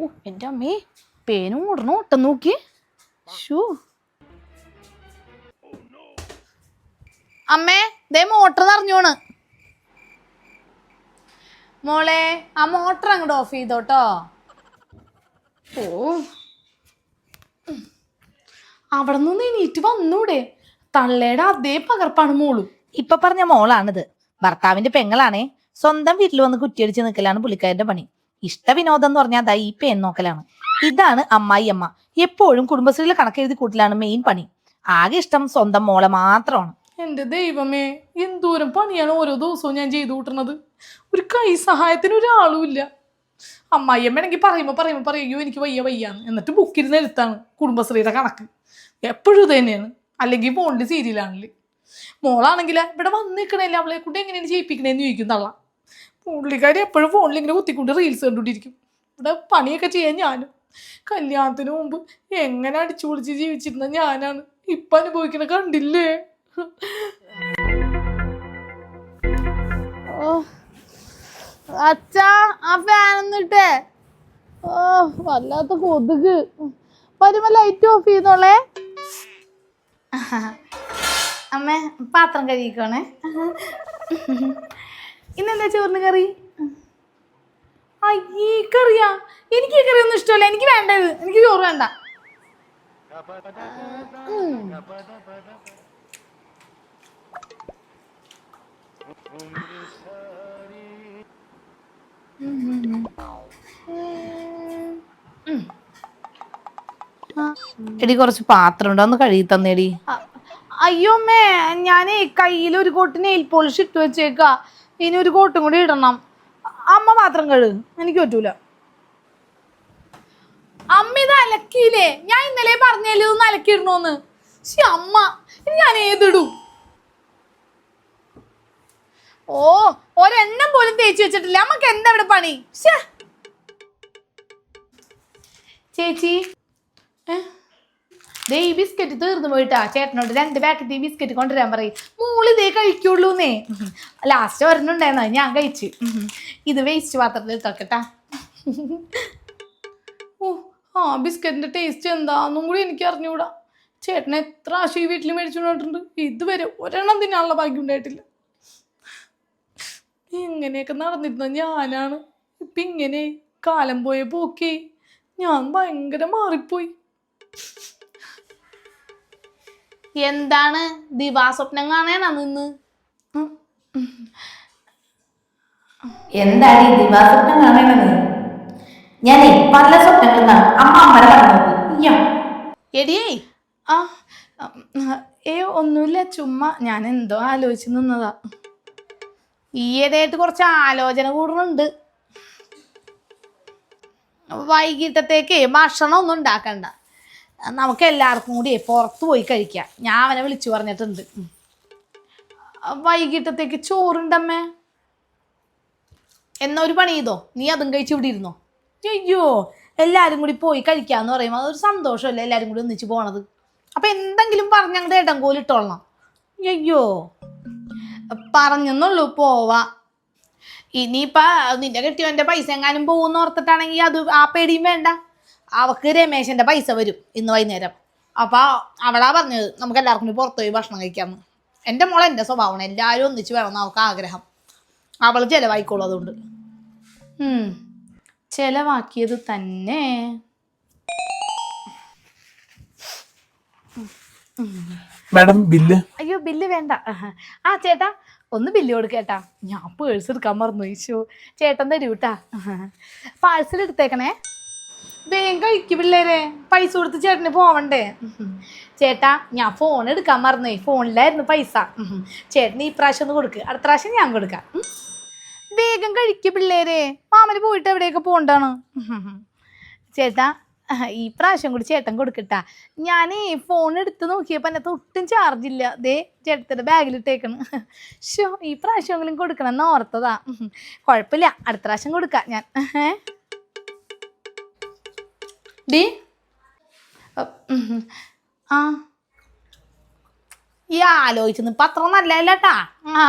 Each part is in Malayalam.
ഓ എന്റെ അമ്മേ പേനും ഓടണം ഒട്ടം നോക്കി ഷൂ അമ്മേ ദേ മോട്ടർ നിറഞ്ഞോണ് മോളെ ആ മോട്ടർ അങ്ങോട്ട് ഓഫ് ചെയ്തോട്ടോ. ഓ. അവിടെ നിന്ന് എണീറ്റ് വന്നൂടെ. തള്ളയുടെ അതേ പകർപ്പാണ് മോളും. ഇപ്പൊ പറഞ്ഞ മോളാണിത്. ഭർത്താവിന്റെ പെങ്ങളാണേ. സ്വന്തം വീട്ടിൽ വന്ന് കുറ്റിയടിച്ച് നിൽക്കലാണ് പുള്ളിക്കാരന്റെ പണി. ഇഷ്ട വിനോദം എന്ന് പറഞ്ഞാൽ ദാ ഈ പേൻ നോക്കലാണ്. ഇതാണ് അമ്മായി അമ്മ എപ്പോഴും കുടുംബശ്രീയിൽ കണക്കെഴുതി കൂട്ടലാണ് മെയിൻ പണി. ആകെ ഇഷ്ടം സ്വന്തം മോളെ മാത്രമാണ്. എന്റെ ദൈവമേ എന്തോരം പണിയാണ് ഓരോ ദിവസവും ഞാൻ ചെയ്തു കൂട്ടണത് ഒരു കൈ സഹായത്തിന് ഒരാളും ഇല്ല. അമ്മായിയമ്മയാണെങ്കിൽ പറയുമ്പോൾ പറയുമ്പോൾ പറയോ എനിക്ക് വയ്യ വയ്യാന്ന്. എന്നിട്ട് ബുക്കിരുന്ന് എഴുത്താണ് കുടുംബശ്രീയുടെ കണക്ക്. എപ്പോഴും ഇത് തന്നെയാണ്. അല്ലെങ്കിൽ ഫോണിൽ സീരിയലാണെങ്കിൽ മോളാണെങ്കിൽ ഇവിടെ വന്നിരിക്കണല്ലേ അവളെ കൂടെ എങ്ങനെയാണ് ചെയ്യിപ്പിക്കണേന്ന് ചോദിക്കും തള്ള. പുള്ളിക്കാരി എപ്പോഴും ഫോണിൽ ഇങ്ങനെ കുത്തിക്കൊണ്ട് റീൽസ് കണ്ടുകൊണ്ടിരിക്കും. ഇവിടെ പണിയൊക്കെ ചെയ്യാൻ ഞാനും. കല്യാണത്തിന് മുമ്പ് എങ്ങനെ അടിച്ചു പൊളിച്ച് ജീവിച്ചിരുന്ന ഞാനാണ്. ഇപ്പം അനുഭവിക്കണ കണ്ടില്ലേ? ഓ അച്ഛാ ആ ഫാൻ ഒന്നിട്ടേ ഓ വല്ലാത്ത കൊതുക്. വരുമ്പോ ലൈറ്റ് ഓഫ് ചെയ്തോളേ അമ്മേ പാത്രം കഴുകിക്കോണേ. ഇന്നെന്താ ചോറിന് കറി? ഈ കറിയാ. എനിക്ക് ഈ കറിയൊന്നും ഇഷ്ടമല്ല. എനിക്ക് വേണ്ടത്. എനിക്ക് ചോറ് വേണ്ട. എടി കുറച്ച് പാത്രം ഉണ്ടോ. ഒന്ന് കഴുകി തന്നേടി. അയ്യോ മേ ഞാനേ കയ്യിൽ ഒരു കോട്ടിന് നെയിൽ പോളിഷ് ഇട്ട് വെച്ചേക്കാ. ഇനി ഒരു കോട്ടും കൂടി ഇടണം. അമ്മ മാത്രം കഴുകും. എനിക്ക് പറ്റൂല. അമ്മ ഇത് അലക്കിയില്ലേ? ഞാൻ ഇന്നലെ പറഞ്ഞല്ലേ ഒന്ന് അലക്കിയിടണോന്ന്? ശി അമ്മ ഇനി ഞാൻ ഏതിടും? ഓ ഒരെണ്ണം പോലും തേച്ച് വെച്ചിട്ടില്ല. അമ്മയ്ക്ക് എന്താ ഇവിടെ പണി. ചേച്ചി. ഏ? ദേ ഈ ബിസ്ക്കറ്റ് തീർന്നു പോയിട്ടാ. ചേട്ടനോട് രണ്ട് പാക്കറ്റ് ഈ ബിസ്ക്കറ്റ് കൊണ്ടുവരാൻ പറയും. മോൾ ഇതേ കഴിക്കുള്ളൂന്നേ. ലാസ്റ്റ് ഒരെണ്ണുണ്ടായിരുന്നു ഞാൻ കഴിച്ചു. ഇത് വേസ്റ്റ് പാത്രത്തിൽ ഇട്ടോക്കട്ടാ. ഓ ആ ബിസ്ക്കറ്റിന്റെ ടേസ്റ്റ് എന്താന്നും കൂടി എനിക്ക് അറിഞ്ഞുകൂടാ ചേട്ടൻ എത്ര ആശയം വീട്ടിൽ മേടിച്ചുകൊണ്ടിട്ടുണ്ട് ഇതുവരെ ഒരെണ്ണം തിന്നാനുള്ള ഭാഗ്യം ഉണ്ടായിട്ടില്ല. ഇങ്ങനെയൊക്കെ നടന്നിരുന്ന ഞാനാണ്. ഇപ്പം ഇങ്ങനെ കാലം പോയ പോക്കേ ഞാൻ ഭയങ്കര മാറിപ്പോയി. എന്താണ് ദിവാസ്വപ്നം കാണാനാ നിന്ന്? എന്താണ് ഈ ദിവാസ്വപ്നം കാണണത് ഞാൻ പല സ്വപ്നങ്ങളും അമ്മ അമ്മ പറഞ്ഞു എടിയേ. ആ ഏ ഒന്നുമില്ല ചുമ്മാ ഞാൻ എന്തോ ആലോചിച്ച് നിന്നതാ. ഈയിടെയായിട്ട് കുറച്ച് ആലോചന കൂടുന്നുണ്ട്. വൈകിട്ടത്തേക്ക് ഭക്ഷണം ഒന്നും ഉണ്ടാക്കണ്ട. നമുക്ക് എല്ലാവർക്കും കൂടി പുറത്ത് പോയി കഴിക്കാം. ഞാൻ അവനെ വിളിച്ചു പറഞ്ഞിട്ടുണ്ട്. വൈകിട്ടത്തേക്ക് ചോറുണ്ടമ്മേ? എന്നാ ഒരു പണി ചെയ്തോ? നീ അതും കഴിച്ച് ഇവിടെ ഇരുന്നോ? അയ്യോ എല്ലാവരും കൂടി പോയി കഴിക്കാന്ന് പറയുമ്പോൾ അതൊരു സന്തോഷമല്ലേ എല്ലാവരും കൂടി ഒന്നിച്ച് പോണത്? അപ്പൊ എന്തെങ്കിലും പറഞ്ഞ് അങ്ങോട്ട് ഇട്ടോളണം അയ്യോ പറഞ്ഞെന്നുള്ളൂ പോവാ. ഇനിയിപ്പ നിന്റെ കെട്ടിയവന്റെ പൈസ എങ്ങാനും പോകുന്ന ഓർത്തിട്ടാണെങ്കിൽ അത് ആ പേടിയും വേണ്ട. അവക്ക് രമേശന്റെ പൈസ വരും ഇന്ന് വൈകുന്നേരം. അപ്പോൾ അവളാ പറഞ്ഞത് നമുക്ക് എല്ലാവർക്കും കൂടി പുറത്തു പോയി ഭക്ഷണം കഴിക്കാമെന്ന് എന്റെ മോളെ എന്റെ സ്വഭാവമാണ് എല്ലാവരും ഒന്നിച്ച് വേണം അവൾക്ക് ആഗ്രഹം. അവൾ ചിലവായിക്കോളും അതുകൊണ്ട്. ചിലവാക്കിയത് തന്നെ. Madam bill? അയ്യോ ബില്ല് വേണ്ട. ആ ചേട്ടാ ഒന്ന് ബില്ല് കൊടുക്കേട്ടാ. ഞാൻ പേഴ്സ് എടുക്കാൻ മറന്നു ചേട്ടൻ തരൂട്ടാ പാഴ്സൽ എടുത്തേക്കണേ. വേഗം കഴിക്കും പിള്ളേരെ. പൈസ കൊടുത്ത് ചേട്ടന് പോവണ്ടേ? ചേട്ടാ ഞാൻ ഫോൺ എടുക്കാൻ മറന്നേ ഫോണിലായിരുന്നു പൈസ. ചേട്ടന് ഈ പ്രാവശ്യം ഒന്ന് കൊടുക്ക്. അടുത്ത പ്രാവശ്യം ഞാൻ കൊടുക്കാം. വേഗം കഴിക്കും പിള്ളേരെ. മാമന് പോയിട്ട് എവിടെയൊക്കെ പോകണ്ടാണ്? ചേട്ടാ ഈ പ്രാവശ്യം കൂടി ചേട്ടൻ കൊടുക്കട്ടാ. ഞാൻ ഈ ഫോൺ എടുത്ത് നോക്കിയപ്പോൾ എന്നെ ഒട്ടും ചാർജ് ഇല്ല. ദേ ചേട്ടത്തിന്റെ ബാഗിലിട്ടേക്കണ് ഷോ ഈ പ്രാവശ്യമെങ്കിലും കൊടുക്കണം എന്ന് ഓർത്തതാ. കുഴപ്പമില്ല. അടുത്ത പ്രാവശ്യം കൊടുക്കാം ഞാൻ? ഡി ആ. ഈ ആലോചിച്ചത് പത്രം നല്ലതല്ല കേട്ടാ ആ.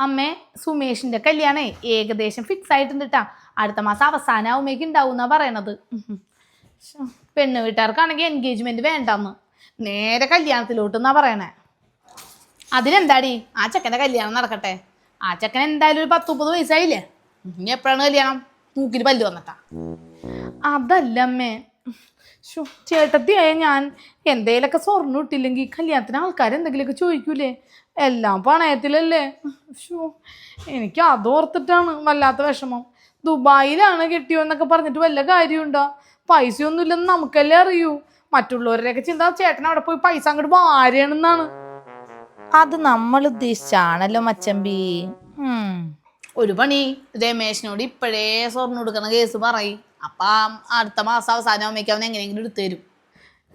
അമ്മേ സുമേഷിന്റെ കല്യാണേ ഏകദേശം ഫിക്സ് ആയിട്ടുണ്ട് അടുത്ത മാസം അവസാനമാവുമ്പോഴേക്കും ഉണ്ടാവും എന്നാ പറയണത് പെണ്ണ് വീട്ടുകാർക്കാണെങ്കിൽ എൻഗേജ്മെന്റ് വേണ്ടെന്ന്. നേരെ കല്യാണത്തിലോട്ട് എന്നാ പറയണേ. അതിനെന്താടി? ആ ചെക്കന്റെ കല്യാണം നടക്കട്ടെ. ആ ചെക്കൻ എന്തായാലും ഒരു പത്ത് മുപ്പത് വയസ്സായില്ലേ? ഇനി എപ്പോഴാണ് കല്യാണം? മൂക്കിൽ പല്ല് വന്നിട്ടാ. അതല്ല അമ്മേ. ചേട്ടത്തിയായ ഞാൻ എന്തേലൊക്കെ സ്വർണം ഇട്ടില്ലെങ്കിൽ കല്യാണത്തിന് ആൾക്കാർ എന്തെങ്കിലുമൊക്കെ ചോദിക്കൂലേ? എല്ലാം പണയത്തിലല്ലേ? ഷോ എനിക്ക് അതോർത്തിട്ടാണ് വല്ലാത്ത വിഷമം. ദുബായിലാണ് കെട്ടിയോ എന്നൊക്കെ പറഞ്ഞിട്ട് വല്ല കാര്യമുണ്ടോ? പൈസയൊന്നുമില്ലെന്ന് നമുക്കല്ലേ അറിയൂ. മറ്റുള്ളവരുടെയൊക്കെ ചിന്ത ചേട്ടൻ അവിടെ പോയി പൈസ അങ്ങോട്ട് വാരണമെന്നാണ് അത് നമ്മൾ ഉദ്ദേശിച്ചാണല്ലോ മച്ചമ്പി. ഒരു പണി. രമേശിനോട് ഇപ്പോഴേ സ്വർണം കൊടുക്കണ കേസ് പറയും. അപ്പൊ അടുത്ത മാസം അവസാനം അമ്മയ്ക്ക് അവൻ എങ്ങനെയെങ്കിലും എടുത്തു തരും.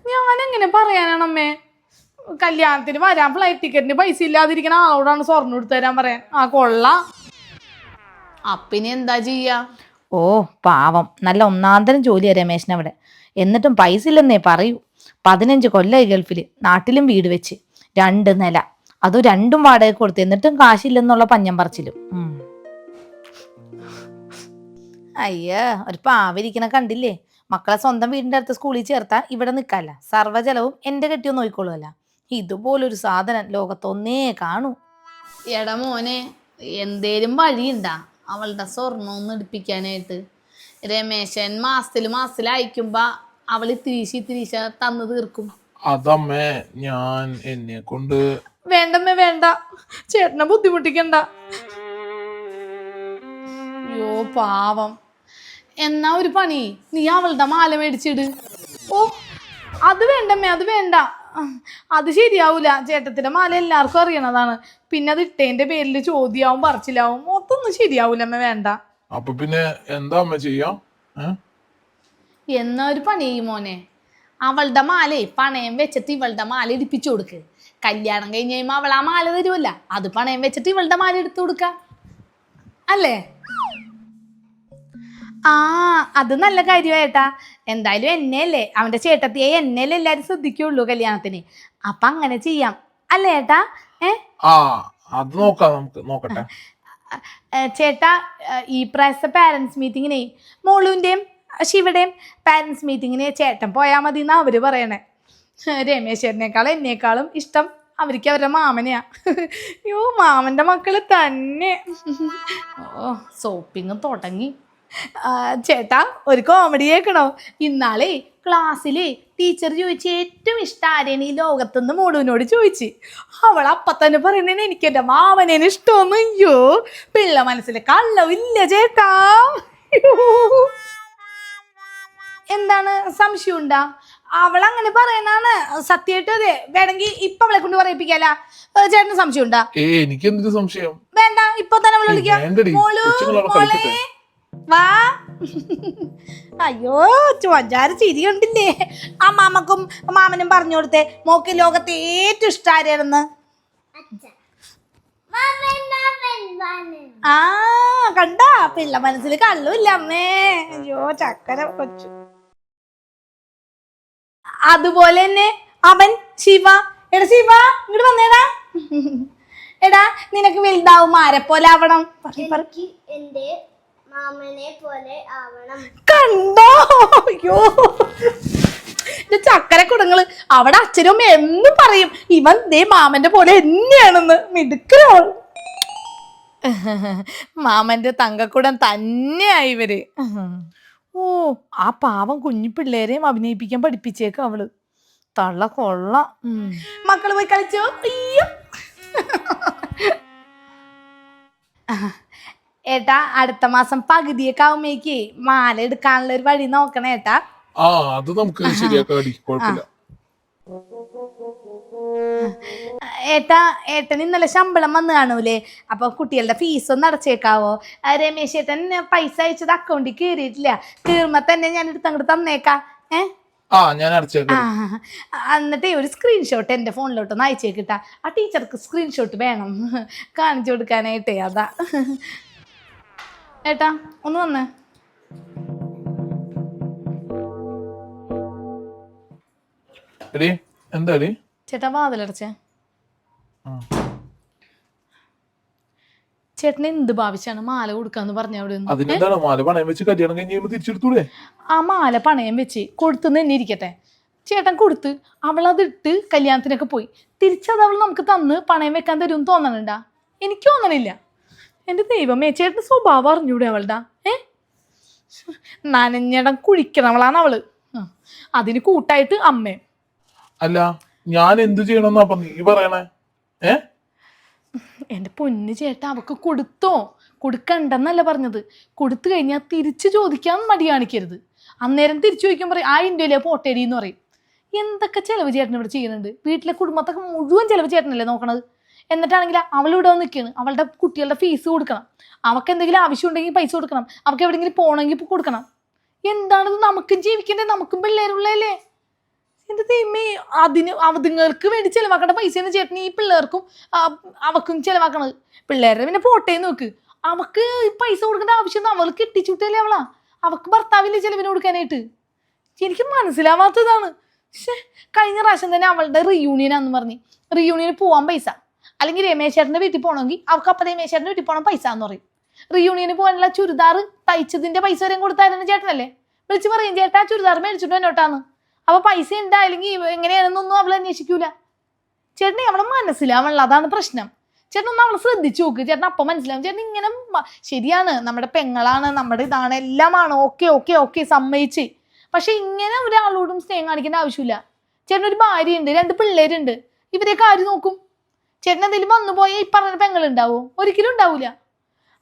ഞാൻ എങ്ങനെ പറയാനാണ് അമ്മേ? കല്യാണത്തിന് വരാൻ ഫ്ലൈറ്റ് ടിക്കറ്റിന് പൈസ ഇല്ലാതിരിക്കുന്ന ആളോടാണ് സ്വർണം എടുത്തു തരാൻ പറയാൻ. ആ കൊള്ള. അപ്പിനി എന്താ ചെയ്യാ? ഓ പാവം. നല്ല ഒന്നാന്തരം ജോലിയാ രമേശിനവിടെ. അവിടെ എന്നിട്ടും പൈസ ഇല്ലെന്നേ പറയൂ. പതിനഞ്ച് കൊല്ലായി ഗൾഫിൽ നാട്ടിലും വീട് വെച്ച്. രണ്ട് നില. അതും രണ്ടും വാടക കൊടുത്ത്. എന്നിട്ടും കാശില്ലെന്നുള്ള പഞ്ഞം പറച്ചിലും. അയ്യ ഒരു പാവിരിക്കണ കണ്ടില്ലേ? മക്കളെ സ്വന്തം വീടിന്റെ അടുത്ത് സ്കൂളിൽ ചേർത്താ ഇവിടെ നിൽക്കാല്ല സർവജലവും എന്റെ കെട്ടിയോ നോക്കിക്കോളുമല്ല ഇതുപോലൊരു സാധനം ലോകത്തൊന്നേ കാണൂ. എടാ മോനെ എന്തേലും വഴിയുണ്ടാ? അവളുടെ സ്വർണം ഒന്ന് എടുപ്പിക്കാനായിട്ട്. രമേശൻ മാസത്തിൽ മാസത്തിൽ അയക്കുമ്പോ അവൾ തിരിശി തിരിശ തന്നു തീർക്കും. അതമ്മേ ഞാൻ എന്നെ കൊണ്ട് വേണ്ടമ്മേ വേണ്ട. ചേട്ടനെ ബുദ്ധിമുട്ടിക്കണ്ട. അയ്യോ പാവം. എന്നാ ഒരു പണി? നീ അവളുടെ മാല മേടിച്ചിട്. ഓ അത് വേണ്ടമ്മേ അത് വേണ്ട. അത് ശരിയാവൂല. ചേട്ടത്തിന്റെ മാല എല്ലാവർക്കും അറിയണതാണ്. പിന്നെ അത് ഇട്ടേന്റെ പേരിൽ ചോദ്യാവും പറച്ചിലാവും. മൊത്തമൊന്നും ശരിയാവൂല അമ്മ വേണ്ട. അപ്പൊ പിന്നെ എന്താ അമ്മ ചെയ്യാം? എന്നൊരു എന്നാ ഒരു പണി മോനെ. അവളുടെ മാലേ പണയം വെച്ചിട്ട് ഇവളുടെ മാല ഇടിപ്പിച്ചു കൊടുക്ക്. കല്യാണം കഴിഞ്ഞ് കഴിയുമ്പോ അവൾ ആ മാല തരുമല്ല അത് പണയം വെച്ചിട്ട് ഇവളുടെ മാല എടുത്തു കൊടുക്ക. അല്ലേ? ആ അത് നല്ല കാര്യമായിട്ടാ എന്തായാലും എന്നെ അല്ലേ അവന്റെ ചേട്ടത്തിയെ എന്നെ അല്ലേ എല്ലാരും ശ്രദ്ധിക്കുള്ളൂ കല്യാണത്തിന്. അപ്പൊ അങ്ങനെ ചെയ്യാം. അല്ലേ ഏട്ടാ? ഏ? ആ അത് നോക്കാം നമുക്ക് നോക്കട്ടെ. ചേട്ടാ ഈ പ്രാവശ്യത്തെ പാരൻസ് മീറ്റിങ്ങിനെ മോളുവിന്റെയും ശിവയുടെയും പാരൻസ് മീറ്റിങ്ങിന് ചേട്ടൻ പോയാൽ മതി എന്നാ അവർ പറയണേ. രമേശ്വരനേക്കാളും എന്നേക്കാളും ഇഷ്ടം അവർക്ക് അവരുടെ മാമനെയാ. അയ്യോ മാമന്റെ മക്കൾ തന്നെ. ഓ സോപ്പിങ് തുടങ്ങി. ചേട്ടാ ഒരു കോമഡി കേൾക്കണോ? ഇന്നാളേ ക്ലാസ്സിൽ ടീച്ചർ ചോദിച്ചു ഏറ്റവും ഇഷ്ടം ആരെയാണ് ഈ ലോകത്തുനിന്ന് മോളുവിനോട് ചോദിച്ച്. അവൾ അപ്പ തന്നെ പറയുന്നതിന് എനിക്ക് എന്റെ മാമനെ ഇഷ്ടമൊന്നും അയ്യോ പിള്ള മനസ്സിൽ കള്ളവില്ല ചേട്ടാ. എന്താണ് സംശയം ഉണ്ടാ? അവൾ അങ്ങനെ പറയുന്നതാണ് സത്യമായിട്ട് അതെ. വേണമെങ്കിൽ ഇപ്പൊ അവളെ കൊണ്ട് പറയിപ്പിക്കാല. ചേട്ടന് സംശയം ഉണ്ടാ? എനിക്ക് സംശയം? വേണ്ട ഇപ്പൊ തന്നെ അവൾ വിളിക്കാം. മോളു മോളെ. വാ. അയ്യോ ചുവഞ്ചാറ് ചിരി കണ്ടില്ലേ? ആ മാമക്കും മാമനും പറഞ്ഞു കൊടുത്തേ മോക്ക് ലോകത്തെ ഏറ്റവും ഇഷ്ടം ആരാണെന്ന് ആ കണ്ടാ? പിള്ള മനസ്സിൽ കള്ളുമില്ല അമ്മേ. അയ്യോ ചക്കര കൊച്ചു. അതുപോലെ തന്നെ അവൻ ശിവ. എടാ ശിവ ഇങ്ങോട്ട് വന്നേടാ. എടാ നിനക്ക് വലുതാവും ആരെ പോലെ ആവണം എന്റെ മാമനെ പോലെ ആവണം. കണ്ടോ? അയ്യോ. ചക്കര കുടങ്ങൾ അവിടെ അച്ഛനും എന്ന് എന്നും പറയും ഇവൻ ദേ മാമന്റെ പോലെ തന്നെയാണെന്ന് മിടുക്കരോൾ മാമന്റെ തങ്കക്കുടം തന്നെയായി ഇവർ. ഓ ആ പാവം കുഞ്ഞു പിള്ളേരെയും അഭിനയിപ്പിക്കാൻ പഠിപ്പിച്ചേക്ക അവൾ. തള്ള കൊള്ള. മക്കൾ പോയി കളിച്ചോ? അയ്യോ. ഏട്ടാ അടുത്ത മാസം പകുതിയൊക്കെ ആവുമ്പേക്ക് മാല എടുക്കാനുള്ള ഒരു വഴി നോക്കണേ ഏട്ടാ. ആ അത് നമുക്ക് ഏട്ടാ ഏട്ടൻ ഇന്നലെ ശമ്പളം വന്ന് കാണൂലേ? അപ്പൊ കുട്ടികളുടെ ഫീസ് ഒന്ന് അടച്ചേക്കാവോ? രമേശ് ഏട്ടൻ പൈസ അയച്ചത് അക്കൗണ്ടിൽ കയറിയിട്ടില്ല കീറുമ്പോ തന്നെ ഞാൻ എടുത്ത് അങ്ങോട്ട് തന്നേക്കാ. ഏ? എന്നിട്ടേ ഒരു സ്ക്രീൻഷോട്ട് എന്റെ എന്റെ ഫോണിലോട്ടൊന്ന് അയച്ചേക്കിട്ടാ ആ ടീച്ചർക്ക് സ്ക്രീൻഷോട്ട് വേണം. കാണിച്ചു കൊടുക്കാനായിട്ടേ അതാ. ഏട്ടാ ഒന്ന് വന്നേ. എടി എന്താടി ചേട്ടാ വാതിലടച്ചേ. ചേട്ടൻ എന്ത് ഭാവിച്ചാണ് മാല കൊടുക്കാന്ന് പറഞ്ഞ അവിടെ നിന്ന് അതിനെന്താണ്? മാല പണയം വെച്ച് കല്യാണം കഴിഞ്ഞ് കഴിയുമ്പോ തിരിച്ചെടുത്തൂടെ? ആ മാല പണയം വെച്ച് കൊടുത്തു തന്നെ ഇരിക്കട്ടെ. ചേട്ടൻ കൊടുത്ത് അവളതിട്ട് കല്യാണത്തിനൊക്കെ പോയി. തിരിച്ചത് അവൾ നമുക്ക് തന്ന് പണയം വെക്കാൻ തരും തോന്നണുണ്ടാ? എനിക്ക് തോന്നണില്ല എന്റെ ദൈവമേ ചേട്ടന്റെ സ്വഭാവം അറിഞ്ഞൂടെ അവളുടെ? ഏ? നനഞ്ഞടം കുഴിക്കണവളാണ് അവൾ. അതിന് കൂട്ടായിട്ട് അമ്മയും അല്ല ഞാൻ എന്ത് ചെയ്യണമെന്നാ നീ പറയണേ? ഏ? എന്റെ പൊന്ന് ചേട്ടാ അവക്ക് കൊടുത്തോ? കൊടുക്കണ്ടെന്നല്ല പറഞ്ഞത്. കൊടുത്തു കഴിഞ്ഞാൽ തിരിച്ചു ചോദിക്കാൻ മടി കാണിക്കരുത്. അന്നേരം തിരിച്ചു ചോദിക്കാൻ പറയും ആ ഇന്ത്യയിലെ പോട്ടേടി എന്ന് പറയും. എന്തൊക്കെ ചെലവ് ചേട്ടൻ ഇവിടെ ചെയ്യുന്നുണ്ട്? വീട്ടിലെ കുടുംബത്തൊക്കെ മുഴുവൻ ചെലവ് ചേട്ടനല്ലേ നോക്കണത്? എന്നിട്ടാണെങ്കിൽ വന്ന് നിൽക്കുകയാണ്. അവളുടെ കുട്ടികളുടെ ഫീസ് കൊടുക്കണം. അവൾക്ക് എന്തെങ്കിലും ആവശ്യം ഉണ്ടെങ്കിൽ പൈസ കൊടുക്കണം. അവൾക്ക് എവിടെയെങ്കിലും പോകണമെങ്കിൽ കൊടുക്കണം. എന്താണിത് നമുക്കും ജീവിക്കണ്ടേ നമുക്കും പിള്ളേരുള്ളതല്ലേ? എന്റെ ദൈവമേ അതിന് അതുങ്ങൾക്ക് വേണ്ടി ചിലവാക്കേണ്ട പൈസ എന്ന് ചേട്ടൻ ഈ പിള്ളേർക്കും അവക്കും ചിലവാക്കണത്. പിള്ളേരുടെ പിന്നെ പോട്ടേ നോക്ക്. അവക്ക് പൈസ കൊടുക്കേണ്ട ആവശ്യം അവൾ കിട്ടിച്ചുട്ടല്ലേ അവളാ? അവക്ക് ഭർത്താവില്ലേ ചിലവിന് കൊടുക്കാനായിട്ട്? എനിക്ക് മനസ്സിലാവാത്തതാണ്. പക്ഷേ കഴിഞ്ഞ പ്രാവശ്യം തന്നെ അവളുടെ റിയൂണിയനാന്ന് പറഞ്ഞ്. റിയൂണിയന് പോവാൻ പൈസ. അല്ലെങ്കിൽ രമേശ് ചേട്ടന്റെ വീട്ടിൽ പോകണമെങ്കിൽ അവർക്ക് അപ്പം രമേശ് ചേട്ടന്റെ വീട്ടിൽ പോകണം പൈസ എന്ന് പറയും. റിയൂണിയന് പോകാനുള്ള ചുരിദാർ തയ്ച്ചതിന്റെ പൈസ വരെയും കൊടുത്തായിരുന്നു ചേട്ടനല്ലേ? വിളിച്ച് പറയും ചേട്ടാ ചുരിദാർ മേടിച്ചിട്ട് എന്നോട്ടാന്ന് അപ്പൊ പൈസ ഉണ്ട്? അല്ലെങ്കിൽ എങ്ങനെയാണെന്നൊന്നും അവൾ അന്വേഷിക്കൂല. ചേട്ടനെ അവളെ മനസ്സിലാവണല്ലോ അതാണ് പ്രശ്നം. ചേട്ടൻ ഒന്ന് അവളെ ശ്രദ്ധിച്ചു നോക്ക്. ചേട്ടൻ അപ്പം മനസ്സിലാവും. ചേട്ടൻ ഇങ്ങനെ ശരിയാണ്. നമ്മുടെ പെങ്ങളാണ് നമ്മുടെ ഇതാണ് എല്ലാമാണ്. ഓക്കെ ഓക്കെ ഓക്കെ സമ്മതിച്ച്. പക്ഷെ ഇങ്ങനെ ഒരാളോടും സ്നേഹം കാണിക്കേണ്ട ആവശ്യമില്ല. ചേട്ടൻ ഒരു ഭാര്യയുണ്ട് രണ്ട് പിള്ളേരുണ്ട്. ഇവരെയൊക്കെ ആര് നോക്കും? ചേട്ടൻ എന്തെങ്കിലും വന്നു പോയാൽ ഈ പറഞ്ഞ പെങ്ങളുണ്ടാവോ ഒരിക്കലും ഉണ്ടാവൂല.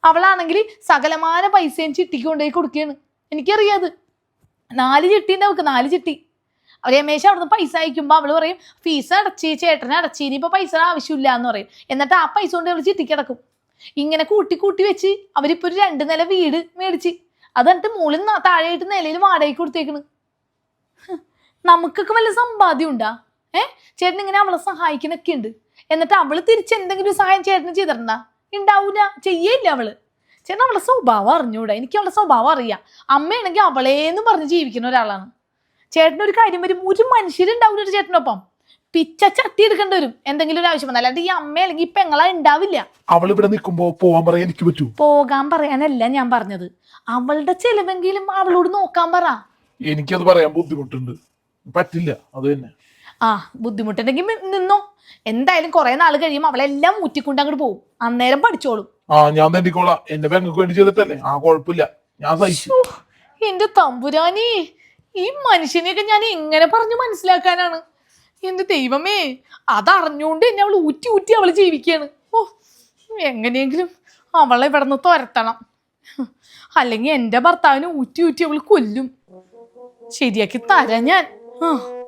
അവളാണെങ്കിൽ സകലമാന പൈസയും ചിട്ടിക്ക് കൊണ്ടുപോയി കൊടുക്കുകയാണ്. എനിക്കറിയാത്. നാല് ചിട്ടി ഉണ്ട് നാല് ചിട്ടി. രമേശ് അവിടുന്ന് പൈസ അയക്കുമ്പോൾ അവൾ പറയും ഫീസ് അടച്ചി ചേട്ടനെ അടച്ചി ഇനി ഇപ്പോൾ പൈസ ആവശ്യമില്ല എന്ന് പറയും. എന്നിട്ട് ആ പൈസ കൊണ്ട് അവൾ ചിട്ടിക്കിടക്കും ഇങ്ങനെ കൂട്ടി കൂട്ടി വെച്ച് അവരിപ്പോൾ ഒരു രണ്ട് നില വീട് മേടിച്ച് അത് എന്നിട്ട് മുകളിൽ താഴെയായിട്ട് നിലയിൽ വാടകയ്ക്ക് കൊടുത്തേക്കണ്. നമുക്കൊക്കെ വല്ല സമ്പാദ്യം ഉണ്ടാ? ഏ? ചേട്ടൻ ഇങ്ങനെ അവളെ സഹായിക്കുന്നൊക്കെ ഉണ്ട്. എന്നിട്ട് അവൾ തിരിച്ച് എന്തെങ്കിലും സഹായം ചേട്ടന് ചെയ്തിട്ടുണ്ടാ? ഉണ്ടാവൂല ചെയ്യേയില്ല അവൾ. ചേട്ടൻ അവളെ സ്വഭാവം അറിഞ്ഞൂടാ. എനിക്ക് അവളുടെ സ്വഭാവം അറിയാം. അമ്മയാണെങ്കിൽ അവളേന്ന് പറഞ്ഞ് ജീവിക്കുന്ന ഒരാളാണ്. ചേട്ടനൊരു കാര്യം വരും. ഒരു മനുഷ്യരുണ്ടാവില്ല ഒരു ചേട്ടനൊപ്പം. പിച്ച ചട്ടി എടുക്കേണ്ടി വരും. എന്തെങ്കിലും ഒരു ആവശ്യം വന്നാൽ. അല്ലാണ്ട് ഈ അമ്മ അല്ലെങ്കിൽ ഇപ്പൊ എങ്ങളാ ഉണ്ടാവില്ല അവൾ ഇവിടെ നിൽക്കുമ്പോ പോവാൻ പറയാൻ എനിക്ക് പറ്റൂ? പോകാൻ പറയാനല്ല ഞാൻ പറഞ്ഞത്. അവളുടെ ചെലവെങ്കിലും അവളോട് നോക്കാൻ പറ. എനിക്കത് പറയാൻ ബുദ്ധിമുട്ടുണ്ട്. പറ്റില്ല. അത് തന്നെ. ആ ബുദ്ധിമുട്ടുണ്ടെങ്കിൽ നിന്നോ. എന്തായാലും കുറെ നാൾ കഴിയുമ്പോൾ അവളെല്ലാം ഊറ്റിക്കൊണ്ട് അങ്ങോട്ട് പോകും അന്നേരം പഠിച്ചോളും. ആ ഞാൻ തെറ്റിക്കോളാം എന്റെ പെങ്ങൾക്ക് വേണ്ടി ചെയ്തിട്ടല്ലേ? ആ കുഴപ്പമില്ല. ഞാൻ സഹിച്ചു. എന്റെ തമ്പുരാനി ഈ മനുഷ്യനെയൊക്കെ ഞാൻ എങ്ങനെ പറഞ്ഞു മനസ്സിലാക്കാനാണ്. എന്റെ ദൈവമേ അതറിഞ്ഞുകൊണ്ട് എന്നെ അവൾ ഊറ്റി ഊറ്റി അവൾ ജീവിക്കുകയാണ് ഓ എങ്ങനെയെങ്കിലും അവളെ ഇവിടെ നിന്ന് തുരത്തണം. അല്ലെങ്കിൽ എന്റെ ഭർത്താവിനെ ഊറ്റി ഊറ്റി അവൾ കൊല്ലും. ശരിയാക്കി തരാം ഞാൻ. ആ.